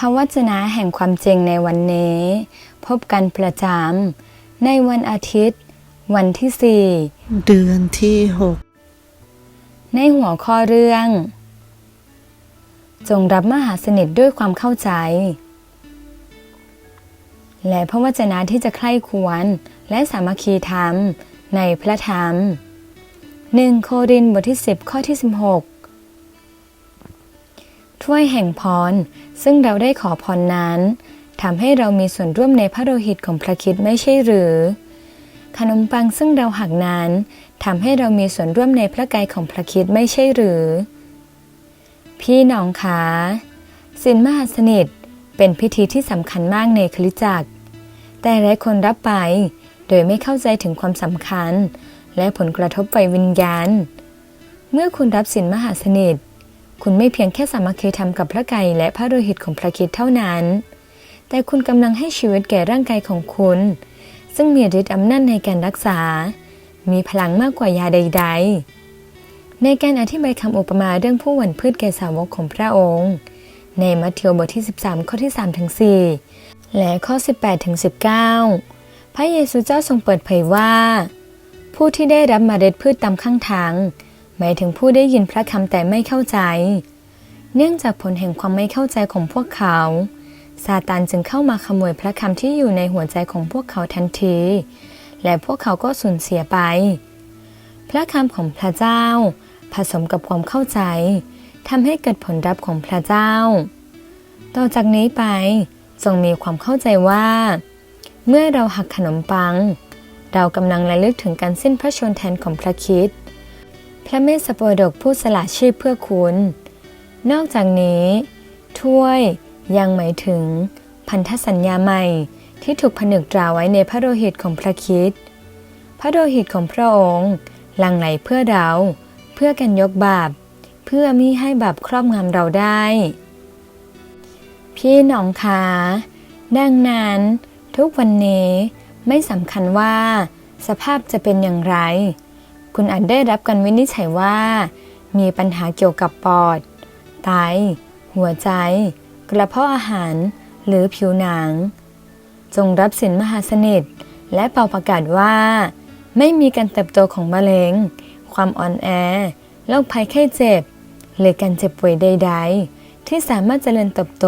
พระวจนะแห่งความจริงในวันนี้ พบกันประจำในวันอาทิตย์ วันที่เดือนที่หก4ในหัวข้อเรื่อง จงรับมหาสนิทด้วยความเข้าใจ และพระวจนะที่จะใคร่ควรและสามัคคีธรรมในพระธรรม 1 โครินธ์บทที่ 10 ข้อที่ 16 ถ้วยแห่งพร ซึ่งเราได้ขอพรนั้นทำให้เรามีส่วนร่วมในพระโลหิตของพระคิดไม่ใช่หรือ ขนมปังซึ่งเราหักนั้นทำให้เรามีส่วนร่วมในพระกายของพระคิดไม่ใช่หรือ พี่น้องคะสินมหาสนิทเป็นพิธีที่สำคัญมากในคริสตจักร แต่หลายคนรับไปโดยไม่เข้าใจถึงความสำคัญ และผลกระทบไปวิญญาณ เมื่อคุณรับสินมหาสนิท คุณไม่เพียงแค่สามัคคีธรรมกับพระกายและพระโลหิตของพระคิดเท่านั้น แต่คุณกำลังให้ชีวิตแก่ร่างกายของคุณ ซึ่งมีฤทธิ์อำนาจในการรักษา มีพลังมากกว่ายาใด ๆ ในการอธิบายคำอุปมาเรื่องผู้หวันพืชแก่สาวกของพระองค์ ในมัทธิวบทที่ 13 ข้อที่3ถึง4และข้อ 18ถึง19 พระเยซูเจ้าทรงเปิดเผยว่า ผู้ที่ได้รับมาเมล็ดพืชตามข้างทาง หมายถึงผู้ได้ยินพระคำแต่ไม่เข้าใจ เนื่องจากผลแห่งความไม่เข้าใจของพวกเขาซาตานจึงเข้ามาขโมยพระคำที่อยู่ในหัวใจของพวกเขาทันที และพวกเขาก็สูญเสียไป พระคำของพระเจ้า ผสมกับความเข้าใจทำให้เกิดผลลัพธ์ของพระเจ้า ต่อจากนี้ไปจงมีความเข้าใจว่า เมื่อเราหักขนมปัง เรากำลังระลึกถึงการสิ้นพระชนม์แทนของพระคิด พระเมสสโปดกผู้สละชีพเพื่อคุณ นอกจากนี้ ถ้วยยังหมายถึง พันธสัญญาใหม่ที่ถูกผนึกตราไว้ในพระโลหิตของพระคิด พระโลหิตของพระองค์หลั่งไหลเพื่อเรา เพื่อกันยกบาป เพื่อมิให้บาปครอบงำเราได้ พี่น้องคะดังนั้นทุกวันนี้ไม่สำคัญว่า สภาพจะเป็นอย่างไร คุณอาจได้รับการวินิจฉัยว่า มีปัญหาเกี่ยวกับปอด ไต หัวใจ กระเพาะอาหาร หรือผิวหนัง จงรับสินมหาสนิท และเป่าประกาศว่า ไม่มีการเติบโตของมะเร็ง ความอ่อนแอ โรคภัยไข้เจ็บ หรือการเจ็บป่วยใด ๆ ที่สามารถเจริญเติบโต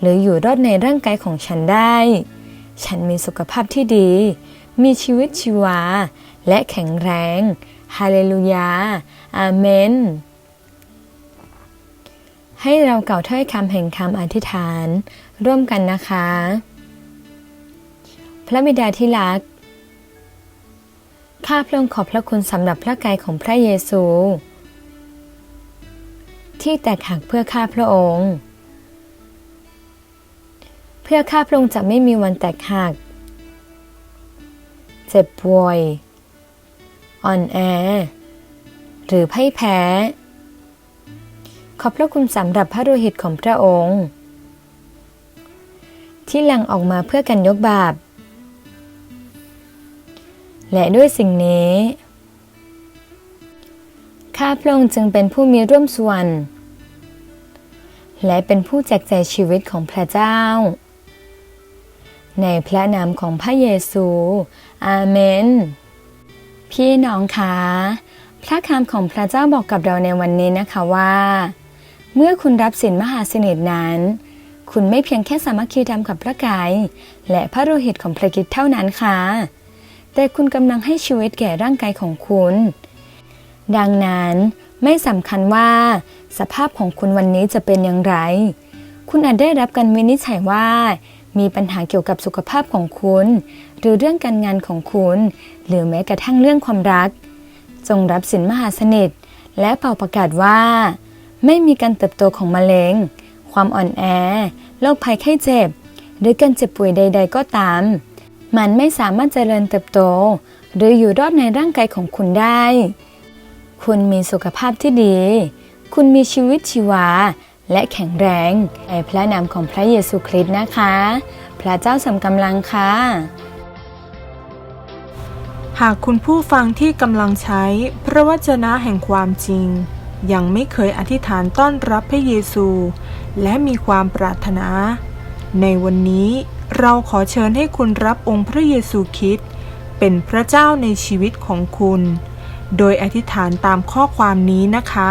หรืออยู่รอดในร่างกายของฉันได้ ฉันมีสุขภาพที่ดี มีชีวิตชีวา และแข็งแรง ฮาเลลูยา อาเมน ให้เราเก่าถ้อยคำแห่งคำอธิษฐาน ร่วมกันนะคะ พระบิดาที่รัก ข้าพระองค์ขอบพระคุณสำหรับพระกายของพระเยซู ที่แตกหักเพื่อข้าพระองค์เพื่อข้าพระองค์จะไม่มีวันแตกหัก เจ็บป่วย อ่อนแอ หรือพ่ายแพ้ ขอบพระคุณสำหรับพระโลหิตของพระองค์ ที่ลังออกมาเพื่อกันยกบาป และด้วยสิ่งนี้ข้าพระองค์จึงเป็นผู้มีร่วมส่วน และเป็นผู้แจกแจ่ายชีวิตของพระเจ้า ในพระนามของพระเยซู อาเมน พี่น้องคะพระคำของพระเจ้าบอกกับเราในวันนี้นะคะว่า เมื่อคุณรับสินมหาสนิทนั้น คุณไม่เพียงแค่สามัคคีธรรมกับพระกาย และพระโลหิตของพระคริดเท่านั้นค่ะ แต่คุณกำลังให้ชีวิตแก่ร่างกายของคุณ ดังนั้นไม่สำคัญว่า สภาพของคุณวันนี้จะเป็นอย่างไร คุณอาจได้รับการวินิจฉัยว่า มีปัญหาเกี่ยวกับสุขภาพของคุณ หรือเรื่องการงานของคุณ หรือแม้กระทั่งเรื่องความรัก จงรับสินมหาสนิท และเป่าประกาศว่า ไม่มีการเติบโตของมะเร็ง ความอ่อนแอโรคภัยไข้เจ็บ หรือการเจ็บป่วยใด ๆ ก็ตาม มันไม่สามารถเจริญเติบโต หรืออยู่รอดในร่างกายของคุณได้ คุณมีสุขภาพที่ดี คุณมีชีวิตชีวา และแข็งแรงในพระนามของพระเยซูคริสต์นะคะ พระเจ้าสำกำลังค่ะ หากคุณผู้ฟังที่กำลังใช้พระวจนะแห่งความจริง ยังไม่เคยอธิษฐานต้อนรับพระเยซู และมีความปรารถนา ในวันนี้เราขอเชิญให้คุณรับองค์พระเยซูคริดเป็นพระเจ้าในชีวิตของคุณ โดยอธิษฐานตามข้อความนี้นะคะ